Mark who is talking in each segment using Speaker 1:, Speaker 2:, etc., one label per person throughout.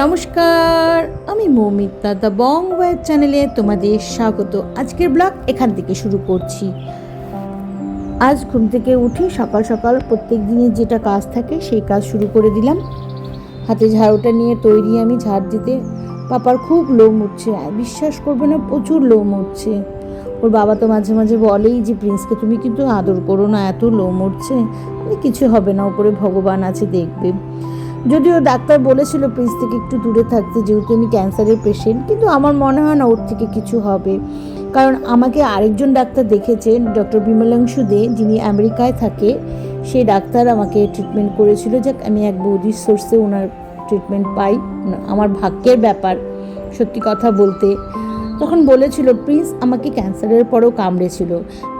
Speaker 1: নমস্কার, আমি Moumita the Bong web চ্যানেলে তোমাদের স্বাগত। আজকের ব্লগ এখান থেকে শুরু করছি। আজ ঘুম থেকে উঠে সকাল সকাল প্রত্যেক দিনের যেটা কাজ থাকে সেই কাজ শুরু করে দিলাম। হাতে ঝাড়ুটা নিয়ে তৈরি আমি ঝাড় দিতে। পাপার খুব লোম উঠছে বিশ্বাস করবে না, প্রচুর লোম উঠছে। ওর বাবা তো মাঝে মাঝে বলেই যে, প্রিন্সকে তুমি কিন্তু আদর করো না, এত লোম উঠছে। কিছু হবে না ওপরে ভগবান আছে, দেখবে। যদিও ডাক্তার বলেছিল প্রিন্স থেকে একটু দূরে থাকতে, যেহেতু আমি ক্যান্সারের পেশেন্ট কিন্তু আমার মনে হয় না ওর থেকে কিছু হবে। কারণ আমাকে আরেকজন ডাক্তার দেখেছেন, ডক্টর বিমলাংশু দে, যিনি আমেরিকায় থাকে সেই ডাক্তার আমাকে ট্রিটমেন্ট করেছিল যে আমি এক বৌদির সোর্সে ওনার ট্রিটমেন্ট পাই। আমার ভাগ্যের ব্যাপার, সত্যি কথা বলতে। তখন বলেছিল, প্রিন্স আমাকে ক্যান্সারের পরেও কামড়েছিল।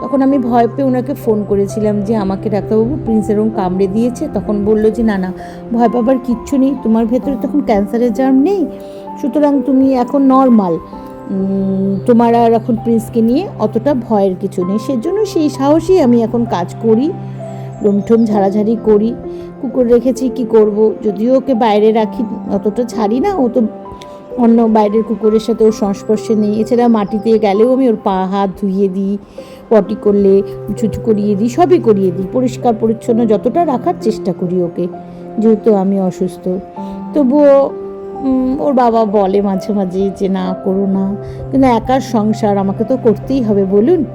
Speaker 1: তখন আমি ভয় পেয়ে ওনাকে ফোন করেছিলাম যে, আমাকে ডাক্তারবাবু প্রিন্স এরকম কামড়ে দিয়েছে। তখন বলল যে, না না, ভয় পাবার কিচ্ছু নেই, তোমার ভেতরে তখন ক্যান্সারের জার্ম নেই। সুতরাং তুমি এখন নর্মাল তোমার আর এখন প্রিন্সকে নিয়ে অতটা ভয়ের কিছু নেই। সেজন্য সেই সাহসেই আমি এখন কাজ করি, রুমঠুম ঝাড়াঝাড়ি করি। কুকুর রেখেছি, কি করব? যদিও ওকে বাইরে রাখি, অতটা ছাড়ি না, ও তো অন্য বাইরের কুকুরের সাথে ওর সংস্পর্শে নেই। এছাড়া মাটিতে গেলেও আমি ওর পা, হাত ধুইয়ে দিই, পটি করলে, ছুচু করিয়ে দিই, সবই করিয়ে দিই। পরিষ্কার, পরিচ্ছন্ন যতটা রাখার চেষ্টা করি ওকে, যেহেতু আমি অসুস্থ। তবুও ওর বাবা বলে মাঝে মাঝে যে, না, করো না। কিন্তু একার সংসার আমাকে তো করতেই হবে, বলুন।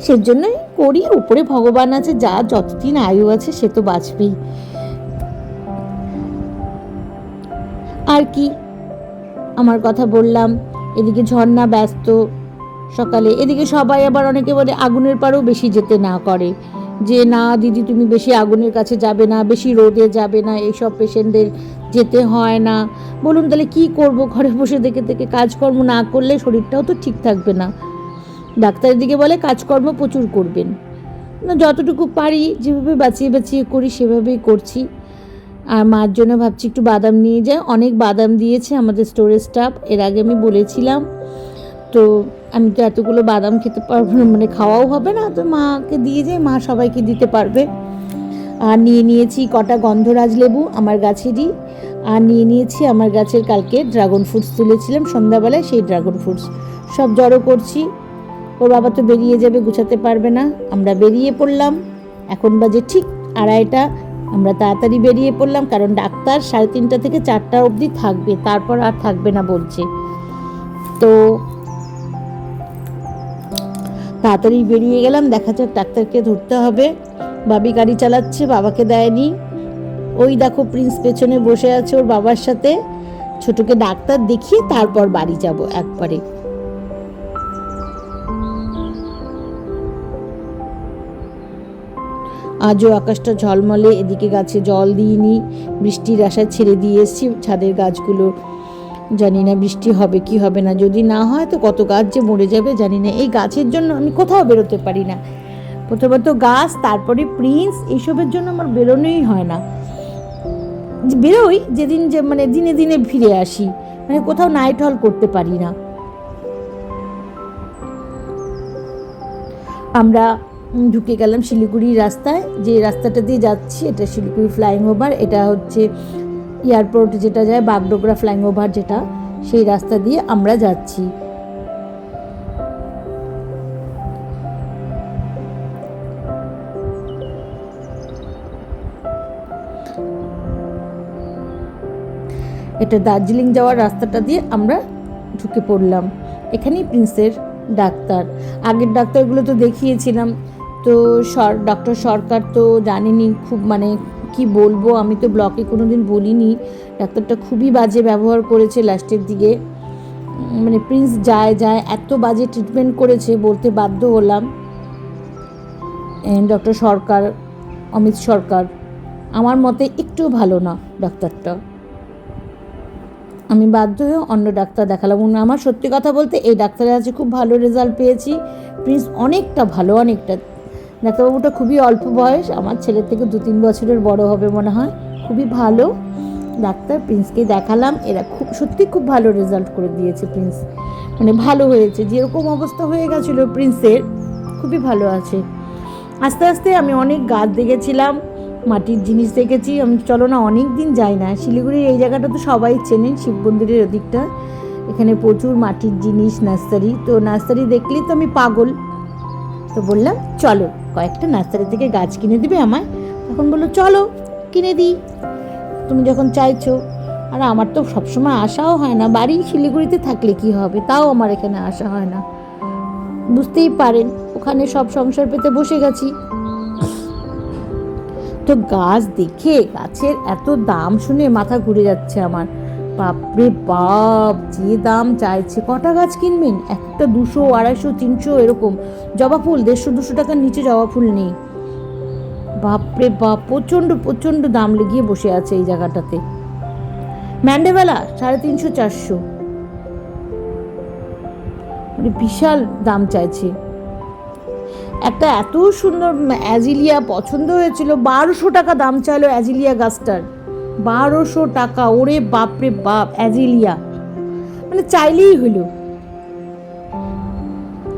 Speaker 1: সেজন্যই করি। উপরে ভগবান আছে, যা যতদিন আয়ু আছে, সে তো বাঁচবেই। আর কি? আমার কথা বললাম, এদিকে ঝর্ণা ব্যস্ত। সকালে এদিকে সবাই আবার অনেকে বলে আগুনের পাড়েও বেশি যেতে না করে। যে, না, দিদি, তুমি বেশি আগুনের কাছে যাবে না, বেশি রোদে যাবে না, এইসব পেশেন্টদের যেতে হয় না। বলুন তাহলে কি করব? ঘরে বসে দেখে দেখে কাজকর্ম না করলে শরীরটাও তো ঠিক থাকবে না। ডাক্তারের দিকে বলে, কাজকর্ম প্রচুর করবেন। না, যতটুকু পারি, যেভাবে বাঁচিয়ে বাঁচিয়ে করি, সেভাবেই করছি। আর মার জন্য ভাবছি একটু বাদাম নিয়ে যাই। অনেক বাদাম দিয়েছে আমাদের স্টোরেজ স্টাফ এর আগে আমি বলেছিলাম, তো আমি তো এতগুলো বাদাম খেতে পারব না মানে খাওয়াও হবে না। তো মাকে দিয়ে যাই, মা সবাইকে দিতে পারবে। আর নিয়ে নিয়েছি কটা গন্ধরাজ লেবু আমার গাছেরই। আর নিয়ে নিয়েছি আমার গাছের কালকে ড্রাগন ফ্রুটস তুলেছিলাম। সন্ধ্যাবেলায় সেই ড্রাগন ফ্রুটস সব জড়ো করছি। ওর বাবা তো বেরিয়ে যাবে, গুছাতে পারবে না। আমরা বেরিয়ে পড়লাম। এখন বাজে ঠিক আড়াইটা। আমরা তাড়াতাড়ি বেরিয়ে পড়লাম কারণ ডাক্তার সাড়ে তিনটা থেকে চারটা অবধি থাকবে, তারপর আর থাকবে না বলছে। তো তাড়াতাড়ি বেরিয়ে গেলাম, দেখা যাক ডাক্তারকে ধরতে হবে। বাবি গাড়ি চালাচ্ছে, বাবাকে দেয়নি। ওই দেখো প্রিন্স পেছনে বসে আছে ওর বাবার সাথে। ছোটকে ডাক্তার দেখিয়ে তারপর বাড়ি যাব একবারে। আজও আকাশটা ঝলমলে, এদিকে গাছে জল দিইনি, বৃষ্টির আশায় ছেড়ে দিয়ে এসেছি ছাদের গাছগুলো। জানি না বৃষ্টি হবে কি হবে না, যদি না হয় তো কত গাছ যে মরে যাবে জানি না। এই গাছের জন্য আমি কোথাও বেরোতে পারি না। প্রথমত গাছ, তারপরে প্রিন্স এইসবের জন্য আমার বেরোনোই হয় না। বেরোই যেদিন যে মানে দিনে দিনে ফিরে আসি মানে কোথাও নাইট হল করতে পারি না। আমরা ঢুকে গেলাম শিলিগুড়ি রাস্তায়। যে রাস্তাটা দিয়ে যাচ্ছি, এটা শিলিগুড়ি ফ্লাইং ওভার এটা হচ্ছে এয়ারপোর্ট যেটা যায়, বাগডোগরা ফ্লাইং ওভার যেটা, সেই রাস্তা দিয়ে আমরা যাচ্ছি। এটা দার্জিলিং যাওয়ার রাস্তাটা দিয়ে আমরা ঢুকে পড়লাম। এখানেই প্রিন্সের ডাক্তার। আগের ডাক্তারগুলো তো দেখিয়েছিলাম। তো সর ডক্টর সরকার তো জানেনি খুব মানে কি বলব, আমি তো ব্লকে কোনো দিন বলিনি। ডাক্তারটা খুবই বাজে ব্যবহার করেছে লাস্টের দিকে। মানে প্রিন্স যায় যায়, এত বাজে ট্রিটমেন্ট করেছে বলতে বাধ্য হলাম। ডক্টর সরকার, অমিত সরকার, আমার মতে একটু ভালো না ডাক্তারটা। আমি বাধ্য হয়ে অন্য ডাক্তার দেখালাম। আমার সত্যি কথা বলতে এই ডাক্তারের কাছে খুব ভালো রেজাল্ট পেয়েছি। প্রিন্স অনেকটা ভালো, অনেকটা। ডাক্তারবাবুটা খুবই অল্প বয়স, আমার ছেলের থেকে দু তিন বছরের বড় হবে মনে হয়, খুবই ভালো। ডাক্তার প্রিন্সকে দেখালাম, এরা খুব, সত্যি খুব ভালো রেজাল্ট করে দিয়েছে প্রিন্স। মানে ভালো হয়েছে, যেরকম অবস্থা হয়ে গেছিল প্রিন্সের, খুবই ভালো আছে। আস্তে আস্তে আমি অনেক গাছ দেখেছিলাম, মাটির জিনিস দেখেছি, আমি চলো না অনেক দিন যাই না। শিলিগুড়ির এই জায়গাটা তো সবাই চেনেন, শিব মন্দিরের ওদিকটা। এখানে প্রচুর মাটির জিনিস, নার্সারি। তো নার্সারি দেখলেই তো আমি পাগল। তো বললাম, চলো। কয়েকটা নার্সারি থেকে গাছ কিনে দিবে আমায়? তখন বলল, চলো, কিনে দিই। তুমি যখন চাইছো, আর আমার তো সবসময় আসাও হয় না। বাড়ি শিলিগুড়িতে থাকলে কি হবে? তাও আমার এখানে আসা হয় না। বুঝতেই পারেন, ওখানে সব সংসার পেতে বসে গেছি। তো গাছ দেখে গাছের এত দাম শুনে মাথা ঘুরে যাচ্ছে আমার। বাপরে বাপ, যে দাম চাইছে। কটা গাছ কিনবেন? একটা দুশো, আড়াইশো, তিনশো এরকম। জবা ফুল, দেড়শো, দুশো টাকার নিচে জবা ফুল নেই। বাপরে বাপ, প্রচণ্ড প্রচণ্ড দাম লেগিয়ে বসে আছে এই জায়গাটাতে। ম্যান্ডেবেলা সাড়ে তিনশো, চারশো। মানে বিশাল দাম চাইছে। একটা এত সুন্দর অ্যাজিলিয়া পছন্দ হয়েছিল। বারোশো টাকা দাম চাইলো অ্যাজিলিয়া গাছটার। বারোশো টাকা, ওরে বাপরে বাপ, অ্যাজিলিয়া। মানে চাইলেই হলো।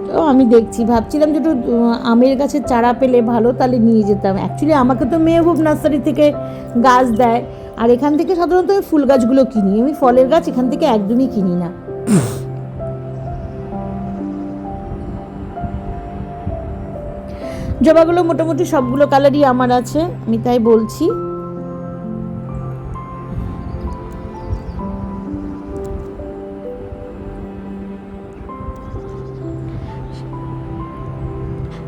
Speaker 1: তো আমি দেখছি, ভাবছিলাম যে একটু আমের গাছের চারা পেলে ভালো, তাহলে নিয়ে যেতাম। অ্যাকচুয়ালি আমাকে তো মেহবুব নার্সারি থেকে গাছ দেয়। আর এখান থেকে সাধারণত আমি ফুল গাছগুলো কিনি। আমি ফলের গাছ এখান থেকে একদমই কিনি না। জবাগুলো মোটামুটি সবগুলো কালারই আমার আছে, আমি তাই বলছি।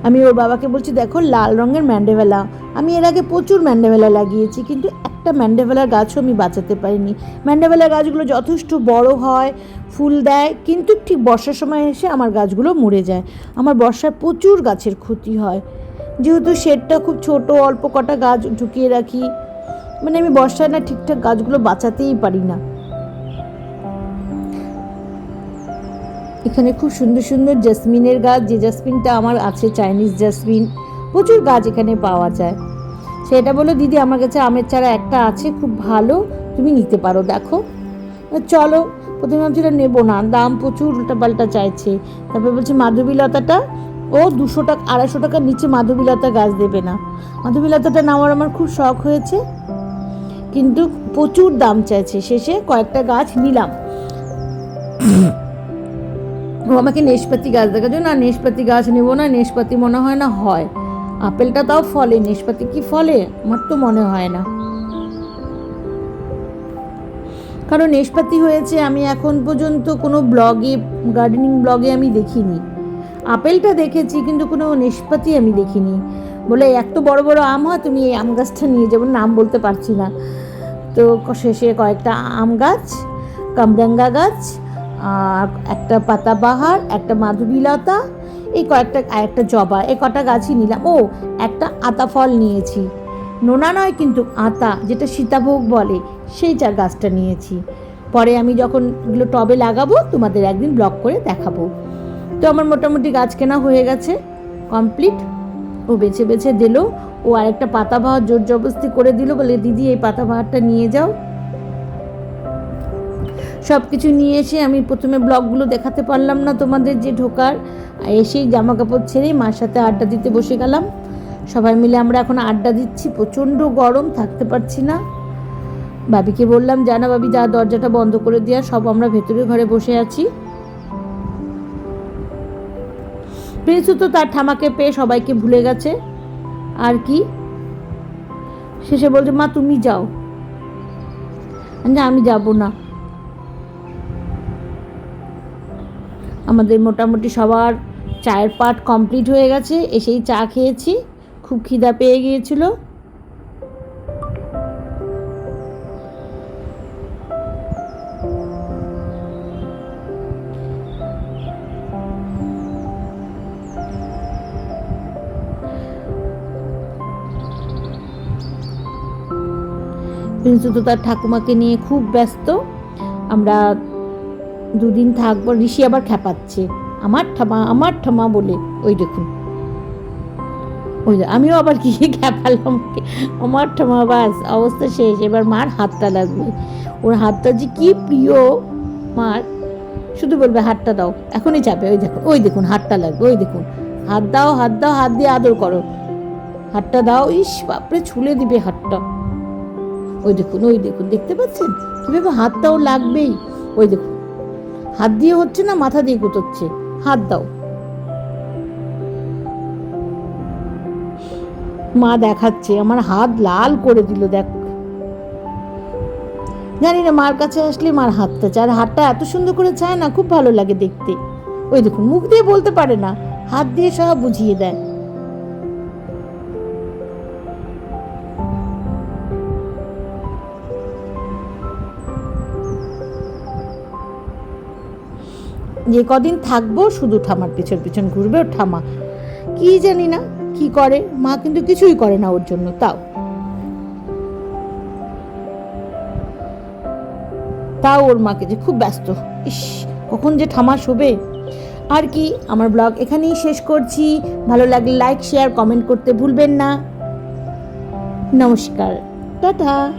Speaker 1: আমি ওর বাবাকে বলছি, দেখো, লাল রঙের ম্যান্ডেভেলা। আমি এর আগে প্রচুর ম্যান্ডেভেলা লাগিয়েছি, কিন্তু একটা ম্যান্ডেভেলার গাছও আমি বাঁচাতে পারিনি। ম্যান্ডেভেলার গাছগুলো যথেষ্ট বড় হয়, ফুল দেয়, কিন্তু ঠিক বর্ষার সময় এসে আমার গাছগুলো মরে যায়। আমার বর্ষায় প্রচুর গাছের ক্ষতি হয়। যেহেতু শেডটা খুব ছোট, অল্প কটা গাছ ঢুকিয়ে রাখি মানে আমি বর্ষায় না ঠিকঠাক গাছগুলো বাঁচাতেই পারি না। এখানে খুব সুন্দর সুন্দর জাসমিনের গাছ, যে জাসমিনটা আমার আছে চাইনিজ জাসমিন, প্রচুর গাছ এখানে পাওয়া যায়। সেটা বলো, দিদি, আমার কাছে আমের চারা একটা আছে, খুব ভালো, তুমি নিতে পারো, দেখো। চলো, প্রথমে ভাবছিলাম নেব না, দাম প্রচুর উল্টাপাল্টা চাইছে। তারপরে বলছে মাধবীলতাটা ও দুশো টাকা, আড়াইশো টাকার নিচে মাধবীলতা গাছ দেবে না। মাধবীলতাটা নেওয়ার আমার খুব শখ হয়েছে, কিন্তু প্রচুর দাম চাইছে। শেষে কয়েকটা গাছ নিলাম। ও আমাকে নেশপাতি গাছ দেখাচ্ছে না নেশপাতি গাছ নেব না, নেশপাতি মনে হয় না হয়। আপেলটা তাও ফলে, নেশপাতি কি ফলে? আমার তো মনে হয় না। কারণ নেশপাতি হয়েছে, আমি এখন পর্যন্ত কোনো ব্লগে গার্ডেনিং ব্লগে আমি দেখিনি। আপেলটা দেখেছি, কিন্তু কোনো নেশপাতি আমি দেখিনি। বলে, এত বড় বড় আম হয়, তুমি এই আম গাছটা নিয়ে যাব। নাম বলতে পারছি না। তো শেষে কয়েকটা আম গাছ, কামরাঙ্গা গাছ একটা পাতাবাহার একটা মাধবীলতা এই কয়েকটা একটা জবা, এই কটা গাছই নিলাম। ও, একটা আতা ফল নিয়েছি। নোনা নয় কিন্তু আতা, যেটা সীতাভোগ বলে, সেই চা গাছটা নিয়েছি। পরে আমি যখন এগুলো টবে লাগাবো, তোমাদের একদিন ব্লক করে দেখাবো। তো আমার মোটামুটি গাছ কেনা হয়ে গেছে, কমপ্লিট। ও বেছে বেছে দিল। ও আরেকটা পাতাবাহার জোর জবস্তি করে দিল বলে, দিদি, এই পাতাবাহারটা নিয়ে যাও। সব কিছু নিয়ে এসে আমি প্রথমে ব্লগগুলো দেখাতে পারলাম না তোমাদের যে ঢোকার। এসেই জামা কাপড় ছেড়ে মার সাথে আড্ডা দিতে বসে গেলাম। সবাই মিলে আমরা এখন আড্ডা দিচ্ছি, প্রচণ্ড গরম, থাকতে পারছি না। বাবিকে বললাম জানা বাবি, যা, দরজাটা বন্ধ করে দেওয়া সব আমরা ভেতরে ঘরে বসে আছি। প্রিন্সু তো তার ঠামাকে পেয়ে সবাইকে ভুলে গেছে। আর কি? শেষে বলছে, মা, তুমি যাও। না, আমি যাব না। আমাদের মোটামুটি সবার চায়ের পাট কমপ্লিট হয়ে গেছে, এসেই চা খেয়েছি, খুব খিদা পেয়ে গিয়েছিল। প্রিন্সু তো তার ঠাকুমাকে নিয়ে খুব ব্যস্ত। আমরা দুদিন থাকব, ঋষি আবার খেপাচ্ছে। আমার ঠামা আমার ঠামা বলে, ওই দেখুন। ওই আমিও আবার কি খেপালাম? আমার ঠামা বাস, অবস্থা শেষ। এবার মার হাতটা লাগবে। ওর হাতটা যে কি প্রিয় মার। শুধু বলবে, হাতটা দাও, এখনই চাপে। ওই দেখুন ওই দেখুন, হাতটা লাগবে, ওই দেখুন। হাত দাও হাত দাও, হাত দিয়ে আদর করো। হাতটা দাও, ইস বাপরে, ছুলে দিবে হাতটা। ওই দেখুন ওই দেখুন, দেখতে পাচ্ছেন? কীভাবে হাতটাও লাগবেই। ওই দেখুন হাত দিয়ে হচ্ছে না, মাথা দিয়ে গুতোচ্ছে। হাত দাও। মা দেখাচ্ছে, আমার হাত লাল করে দিল, দেখ। জানি না, মার কাছে আসলে মার হাতটা চায় হাতটা এত সুন্দর করে চায় না, খুব ভালো লাগে দেখতে। ওই দেখুন, মুখ দিয়ে বলতে পারে না, হাত দিয়ে সব বুঝিয়ে দেয়। যে কদিন থাকব শুধু ঠামার পিছন পিছন ঘুরবে ওর ঠামা। কি জানি না, কি করে? মা কিন্তু কিছুই করে না ওর জন্য, তাও। তাও ওর মাকে যে খুব ব্যস্ত। ইস, কখন যে ঠামা শোবে। আর কি, আমার ব্লগ এখানেই শেষ করছি। ভালো লাগলে লাইক শেয়ার কমেন্ট করতে ভুলবেন না। নমস্কার, টাটা।